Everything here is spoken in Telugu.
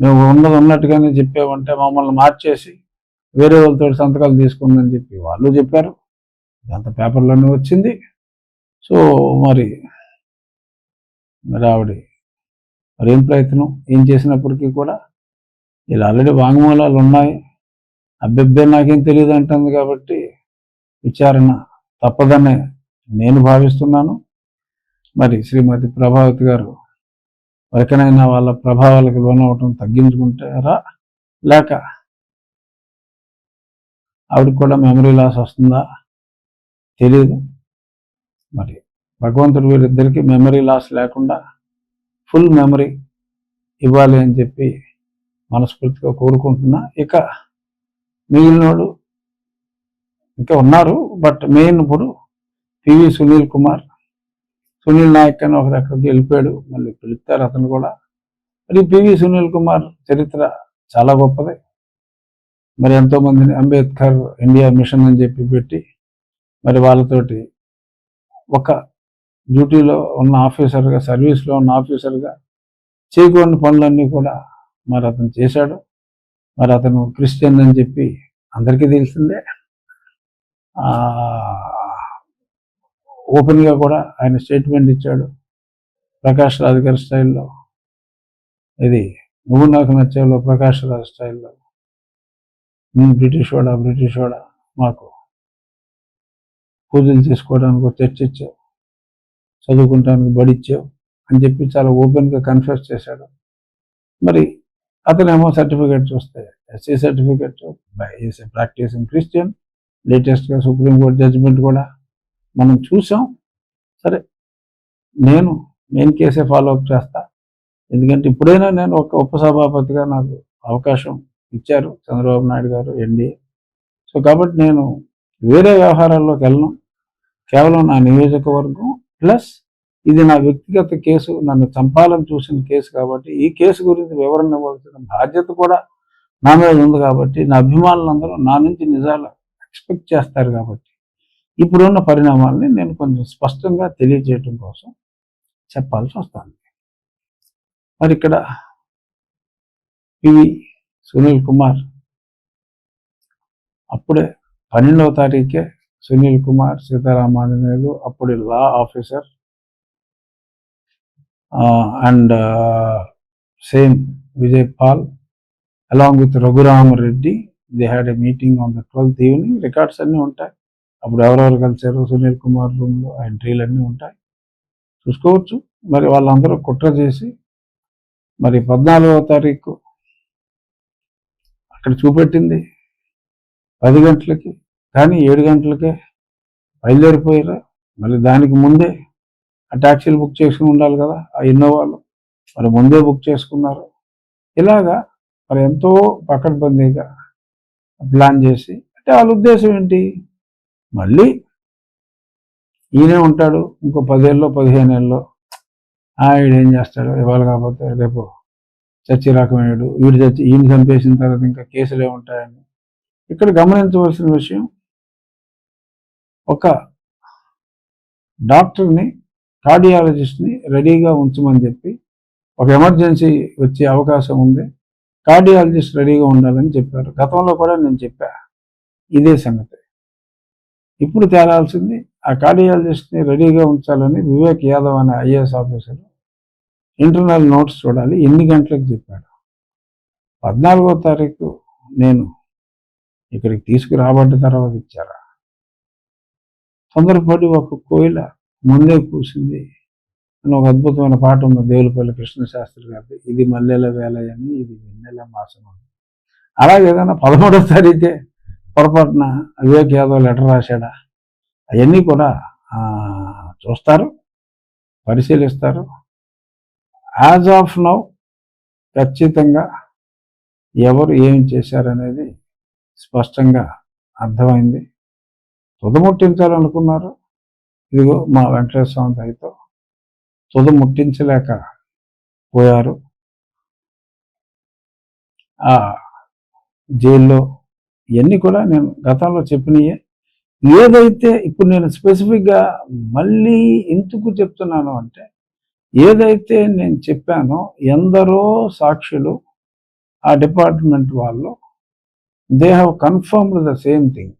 మేము ఉన్నది ఉన్నట్టుగానే చెప్పామంటే మమ్మల్ని మార్చేసి వేరే వాళ్ళతో సంతకాలు తీసుకుందని చెప్పి వాళ్ళు చెప్పారు. ఇదంతా పేపర్లోనే వచ్చింది. సో మరి మరి ఆవిడ మరి ఏం ప్రయత్నం? ఏం చేసినప్పటికీ కూడా వీళ్ళు ఆల్రెడీ వాంగ్మూలాలు ఉన్నాయి. అబ్బెబ్బే నాకేం తెలియదు అంటుంది కాబట్టి విచారణ తప్పదనే నేను భావిస్తున్నాను. మరి శ్రీమతి ప్రభావతి గారు ఎవరికైనా వాళ్ళ ప్రభావాలకు లోనవటం తగ్గించుకుంటారా? లేక ఆవిడకి కూడా మెమరీ లాస్ వస్తుందా? తెలియదు మరి భగవంతుడు వీరిద్దరికి మెమరీ లాస్ లేకుండా ఫుల్ మెమరీ ఇవ్వాలి అని చెప్పి మనస్ఫూర్తిగా కోరుకుంటున్నా. ఇక మిగిలినోడు ఇంకా ఉన్నారు బట్ మెయిన్ ఇప్పుడు పివి సునీల్ కుమార్ సునీల్ నాయక్ అని ఒకరు అక్కడికి వెళ్ళిపోయాడు మళ్ళీ పిలుస్తారు అతను కూడా. మరి పివి సునీల్ కుమార్ చరిత్ర చాలా గొప్పది. మరి ఎంతో మందిని అంబేద్కర్ ఇండియా మిషన్ అని చెప్పి పెట్టి మరి వాళ్ళతోటి ఒక డ్యూటీలో ఉన్న ఆఫీసర్గా సర్వీస్లో ఉన్న ఆఫీసర్గా చేయకూడని పనులన్నీ కూడా మరి అతను చేశాడు. మరి అతను క్రిస్టియన్ అని చెప్పి అందరికీ తెలిసిందే. ఆ, ఓపెన్గా కూడా ఆయన స్టేట్మెంట్ ఇచ్చాడు. ప్రకాష్ రాజ్ గారి స్టైల్లో. ఇది నువ్వు నాకు నచ్చేలో ప్రకాష్ రాజ్ స్టైల్లో. నేను బ్రిటిష్ వాడా బ్రిటిష్ వాడా? మాకు పూజలు చేసుకోవడానికి తెచ్చిచ్చావు చర్చ్ ఇచ్చావు. చదువుకుంటానికి బడిచ్చావు అని చెప్పి చాలా ఓపెన్గా కన్ఫ్యూస్ చేశాడు. మరి అతనేమో సర్టిఫికేట్ చూస్తే ఎస్సీ సర్టిఫికేట్ ప్రాక్టీసింగ్ క్రిస్టియన్ లేటెస్ట్గా సుప్రీంకోర్టు జడ్జిమెంట్ కూడా మనం చూసాం సరే నేను మెయిన్ కేసే ఫాలో అప్ చేస్తా. ఎందుకంటే ఇప్పుడైనా నేను ఒక ఉపసభాపతిగా నాకు అవకాశం ఇచ్చారు చంద్రబాబు నాయుడు గారు ఎన్డీఏ. సో కాబట్టి నేను వేరే వ్యవహారాల్లోకి వెళ్ళను. కేవలం నా నియోజకవర్గం ప్లస్ ఇది నా వ్యక్తిగత కేసు నన్ను చంపాలని చూసిన కేసు కాబట్టి ఈ కేసు గురించి వివరణ ఇవ్వాల్సిన బాధ్యత కూడా నా మీద ఉంది కాబట్టి నా అభిమానులందరూ నా నుంచి నిజాలు ఎక్స్పెక్ట్ చేస్తారు కాబట్టి ఇప్పుడున్న పరిణామాలని నేను కొంచెం స్పష్టంగా తెలియజేయటం కోసం చెప్పాల్సి వస్తుంది. మరి ఇక్కడ పివి సునీల్ కుమార్ అప్పుడే పన్నెండవ తారీఖే సునీల్ కుమార్ సీతారామాంజనేయులు అప్పుడు law officer and same Vijay Paul along with Raghurama Reddy they had a meeting on the twelfth evening records అన్నీ ఉంటాయి. అప్పుడు ఎవరెవరు కలిసారు సునీల్ కుమార్ రూమ్లో ఎంట్రీలు అన్నీ ఉంటాయి. చూసుకోవచ్చు. మరి వాళ్ళందరూ కుట్ర చేసి మరి పద్నాలుగవ తారీఖు అక్కడ చూపెట్టింది. పది గంటలకి కానీ ఏడు గంటలకే బయలుదేరిపోయారు. మళ్ళీ దానికి ముందే ఆ ట్యాక్సీలు బుక్ చేసుకుని ఉండాలి కదా ఆ ఇన్నోవాలు మరి ముందే బుక్ చేసుకున్నారు. ఇలాగా మరి ఎంతో పకడ్బందీగా ప్లాన్ చేసి అంటే వాళ్ళ ఉద్దేశం ఏంటి? మళ్ళీ ఈయనే ఉంటాడు ఇంకో పదేళ్ళలో పదిహేను ఏళ్ళలో ఆయన ఏం చేస్తాడు ఇవాళ కాకపోతే రేపు చచ్చి రకమయ్యాడు వీడు చచ్చి ఈయన చంపేసిన తర్వాత ఇంకా కేసులే ఉంటాయని. ఇక్కడ గమనించవలసిన విషయం ఒక డాక్టర్ని కార్డియాలజిస్ట్ని రెడీగా ఉంచమని చెప్పి ఒక ఎమర్జెన్సీ వచ్చే అవకాశం ఉంది. కార్డియాలజిస్ట్ రెడీగా ఉండాలని చెప్పారు. గతంలో కూడా నేను చెప్పా. ఇదే సంగతి. ఇప్పుడు తేలాల్సింది ఆ కార్డియాలజిస్ట్ని రెడీగా ఉంచాలని వివేక్ యాదవ్ అనే ఐఏఎస్ ఆఫీసర్ ఇంటర్నల్ నోట్స్ చూడాలి. ఎన్ని గంటలకు చెప్పాడు? పద్నాలుగో తారీఖు నేను ఇక్కడికి తీసుకురాబడ్డ తర్వాత ఇచ్చారా? తొందరపడి ఒక కోయిల ముందే కూసింది. అని ఒక అద్భుతమైన పాట ఉంది దేవులపల్లి కృష్ణశాస్త్రి గారి ఇది మల్లెల వేలయని ఇది వెన్నెల మాసం అలాగే ఏదైనా పదమూడో తారీఖే పొరపాటున వివేక్ యాదవ్ లెటర్ రాశాడా? అవన్నీ కూడా చూస్తారు పరిశీలిస్తారు. యాజ్ ఆఫ్ నౌ ఖచ్చితంగా ఎవరు ఏం చేశారనేది స్పష్టంగా అర్థమైంది. తుదముట్టించాలనుకున్నారు. ఇదిగో మా వెంకటేశ్వర స్వామి దయతో తుదముట్టించలేక పోయారు. ఆ జైల్లో ఇవన్నీ కూడా నేను గతంలో చెప్పినయే. ఏదైతే ఇప్పుడు నేను స్పెసిఫిక్గా మళ్ళీ ఎందుకు చెప్తున్నాను అంటే ఏదైతే నేను చెప్పానో ఎందరో సాక్షులు ఆ డిపార్ట్మెంట్ వాళ్ళు they have confirmed the same thing